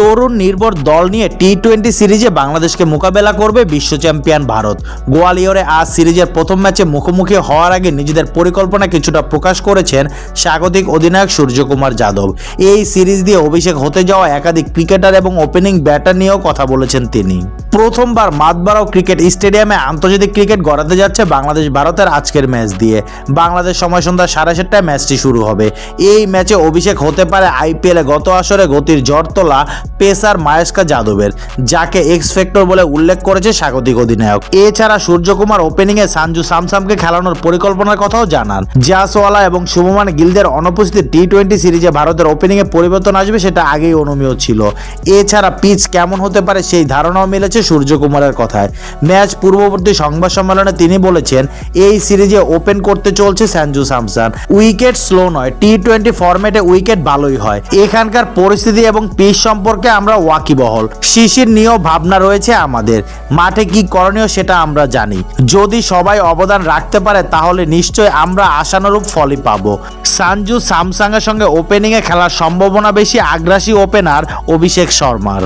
তরুণ নির্ভর দল নিয়ে টি টোয়েন্টি সিরিজে বাংলাদেশকে মোকাবেলা করবে বিশ্ব চ্যাম্পিয়ন ভারত। গোয়ালিয়রে আজ সিরিজের প্রথম ম্যাচে মুখোমুখি হওয়ার আগে নিজেদের পরিকল্পনা কিছুটা প্রকাশ করেছেন স্বাগতিক অধিনায়ক সূর্যকুমার যাদব। এই সিরিজ দিয়ে অভিষেক হতে যাওয়া একাধিক ক্রিকেটার এবং ওপেনিং ব্যাটার নিয়েও কথা বলেছেন তিনি। প্রথমবার মাতবারাও ক্রিকেট স্টেডিয়ামে আন্তর্জাতিক ক্রিকেট গড়াতে যাচ্ছে বাংলাদেশ ভারতের আজকের ম্যাচ দিয়ে। বাংলাদেশ সময় সন্ধ্যা সাড়ে সাতটায় ম্যাচটি শুরু হবে। এই ম্যাচে অভিষেক হতে পারে আইপিএলে গত আসরে গতির ঝড় তোলা পেসার মায়েস্কা যাদবের, যাকে এক্স ফ্যাক্টর বলে উল্লেখ করেছে স্বাগতিক অধিনায়ক। এছাড়া সূর্যকুমার ওপেনিংয়ে সানজু সামসামকে খেলানোর পরিকল্পনার কথাও জানান। জাসওয়ালা এবং শুভমান গিলদের অনুপস্থিতি টি টোয়েন্টি সিরিজে ভারতের ওপেনিংয়ে পরিবর্তন আসবে সেটা আগেই অনুমেয় ছিল। এছাড়া পিচ কেমন হতে পারে সেই ধারণাও মিলেছে সূর্যকুমারের কথায়। ম্যাচ পূর্ববর্তী সংবাদ সম্মেলনে তিনি বলেছেন, এই সিরিজে ওপেন করতে চলছে সঞ্জু স্যামসন। উইকেট স্লো নয় টি টোয়েন্টি ফরম্যাটে উইকেট ভালোই হয়। এখানকার পরিস্থিতি এবং পিচ সম্পর্কে আমরা ওয়াকিবহল। শিশির নিয়েও ভাবনা রয়েছে আমাদের। মাঠে কি করণীয় সেটা আমরা জানি। যদি সবাই অবদান রাখতে পারে, তাহলে নিশ্চয় আমরা আশানুরূপ ফলই পাবো। সানজু স্যামসাংয়ের সঙ্গে ওপেনিংয়ে খেলার সম্ভাবনা বেশি আগ্রাসী ওপেনার অভিষেক শর্মার।